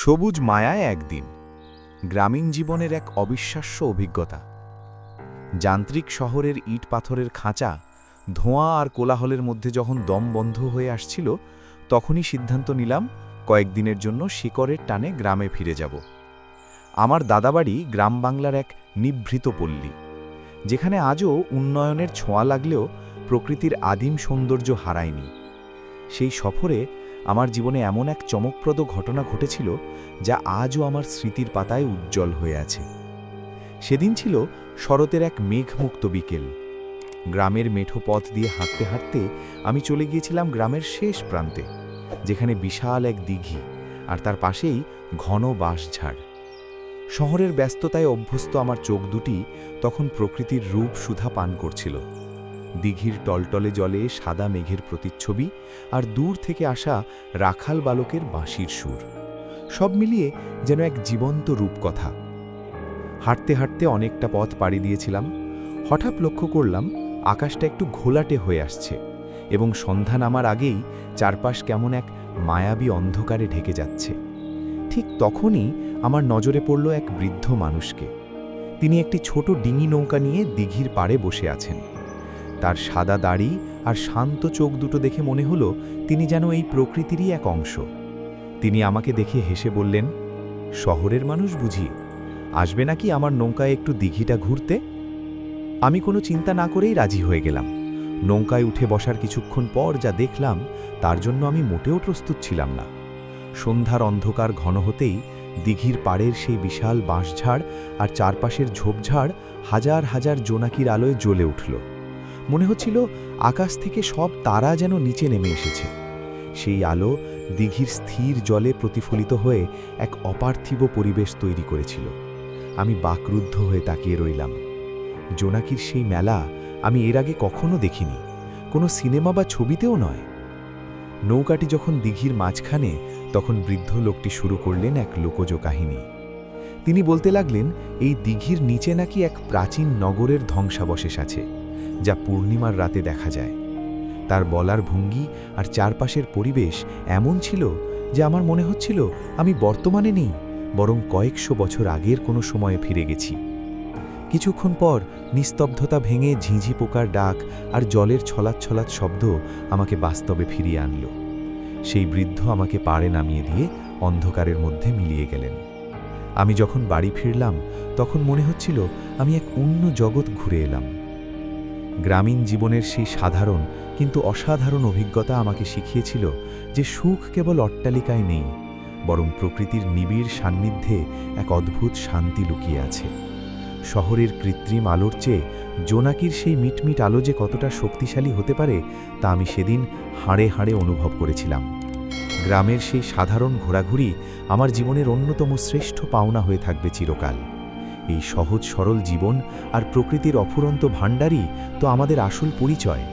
সবুজ মায়ায় একদিন, গ্রামীণ জীবনের এক অবিশ্বাস্য অভিজ্ঞতা। যান্ত্রিক শহরের ইট পাথরের খাঁচা, ধোঁয়া আর কোলাহলের মধ্যে যখন দম বন্ধ হয়ে আসছিল, তখনই সিদ্ধান্ত নিলাম কয়েকদিনের জন্য শিকরের টানে গ্রামে ফিরে যাব। আমার দাদাবাড়ি গ্রাম বাংলার এক নিভৃত পল্লী, যেখানে আজও উন্নয়নের ছোঁয়া লাগলেও প্রকৃতির আদিম সৌন্দর্য হারায়নি। সেই সফরে আমার জীবনে এমন এক চমকপ্রদ ঘটনা ঘটেছিল যা আজও আমার স্মৃতির পাতায় উজ্জ্বল হয়ে আছে। সেদিন ছিল শরতের এক মেঘমুক্ত বিকেল। গ্রামের মেঠো পথ দিয়ে হাঁটতে হাঁটতে আমি চলে গিয়েছিলাম গ্রামের শেষ প্রান্তে, যেখানে বিশাল এক দিঘি আর তার পাশেই ঘন বাঁশঝাড়। শহরের ব্যস্ততায় অভ্যস্ত আমার চোখ দুটি তখন প্রকৃতির রূপ সুধা পান করছিল। দিঘির টলটলে জলে সাদা মেঘের প্রতিচ্ছবি আর দূর থেকে আসা রাখাল বালকের বাঁশির সুর। সব মিলিয়ে যেন এক জীবন্ত রূপকথা। হাঁটতে হাঁটতে অনেকটা পথ পাড়ি দিয়েছিলাম। হঠাৎ লক্ষ্য করলাম আকাশটা একটু ঘোলাটে হয়ে আসছে এবং সন্ধ্যা নামার আগেই চারপাশ কেমন এক মায়াবী অন্ধকারে ঢেকে যাচ্ছে। ঠিক তখনই আমার নজরে পড়ল এক বৃদ্ধ মানুষকে। তিনি একটি ছোট ডিঙি নৌকা নিয়ে দিঘির পাড়ে বসে আছেন। তার সাদা দাড়ি আর শান্ত চোখ দুটো দেখে মনে হলো তিনি যেন এই প্রকৃতিরই এক অংশ। তিনি আমাকে দেখে হেসে বললেন, শহরের মানুষ বুঝি, আসবে নাকি আমার নৌকায় একটু দিঘিটা ঘুরতে? আমি কোনো চিন্তা না করেই রাজি হয়ে গেলাম। নৌকায় উঠে বসার কিছুক্ষণ পর যা দেখলাম, তার জন্য আমি মোটেও প্রস্তুত ছিলাম না। সন্ধ্যার অন্ধকার ঘন হতেই দিঘির পাড়ের সেই বিশাল বাঁশঝাড় আর চারপাশের ঝোপঝাড় হাজার হাজার জোনাকির আলোয় জ্বলে উঠল। মনে হচ্ছিল আকাশ থেকে সব তারা যেন নিচে নেমে এসেছে। সেই আলো দিঘির স্থির জলে প্রতিফলিত হয়ে এক অপার্থিব পরিবেশ তৈরি করেছিল। আমি বাকরুদ্ধ হয়ে তাকিয়ে রইলাম। জোনাকির সেই মেলা আমি এর আগে কখনো দেখিনি। কোনো সিনেমা বা ছবিতেও নয়। নৌকাটি যখন দিঘির মাঝখানে, তখন বৃদ্ধ লোকটি শুরু করলেন এক লোকজ কাহিনী। তিনি বলতে লাগলেন, এই দিঘির নিচে নাকি এক প্রাচীন নগরের ধ্বংসাবশেষ আছে, যা পূর্ণিমার রাতে দেখা যায়। তার বলার ভঙ্গি আর চারপাশের পরিবেশ এমন ছিল যে আমার মনে হচ্ছিল আমি বর্তমানে নেই, বরং কয়েকশো বছর আগের কোনো সময়ে ফিরে গেছি। কিছুক্ষণ পর নিস্তব্ধতা ভেঙে ঝিঁঝি পোকার ডাক আর জলের ছলাৎ ছলাৎ শব্দ আমাকে বাস্তবে ফিরিয়ে আনল। সেই বৃদ্ধ আমাকে পাড়ে নামিয়ে দিয়ে অন্ধকারের মধ্যে মিলিয়ে গেলেন। আমি যখন বাড়ি ফিরলাম, তখন মনে হচ্ছিল আমি এক অন্য জগৎ ঘুরে এলাম। গ্রামীণ জীবনের সেই সাধারণ কিন্তু অসাধারণ অভিজ্ঞতা আমাকে শিখিয়েছিল যে সুখ কেবল অট্টালিকায় নেই, বরং প্রকৃতির নিবিড় সান্নিধ্যে এক অদ্ভুত শান্তি লুকিয়ে আছে। শহরের কৃত্রিম আলোর চেয়ে জোনাকির সেই মিটমিট আলো যে কতটা শক্তিশালী হতে পারে, তা আমি সেদিন হাড়ে হাড়ে অনুভব করেছিলাম। গ্রামের সেই সাধারণ ঘোরাঘুরি আমার জীবনের অন্যতম শ্রেষ্ঠ পাওনা হয়ে থাকবে চিরকাল। এই সহজ সরল জীবন আর প্রকৃতির অফুরন্ত ভাণ্ডারই তো আমাদের আসল পরিচয়।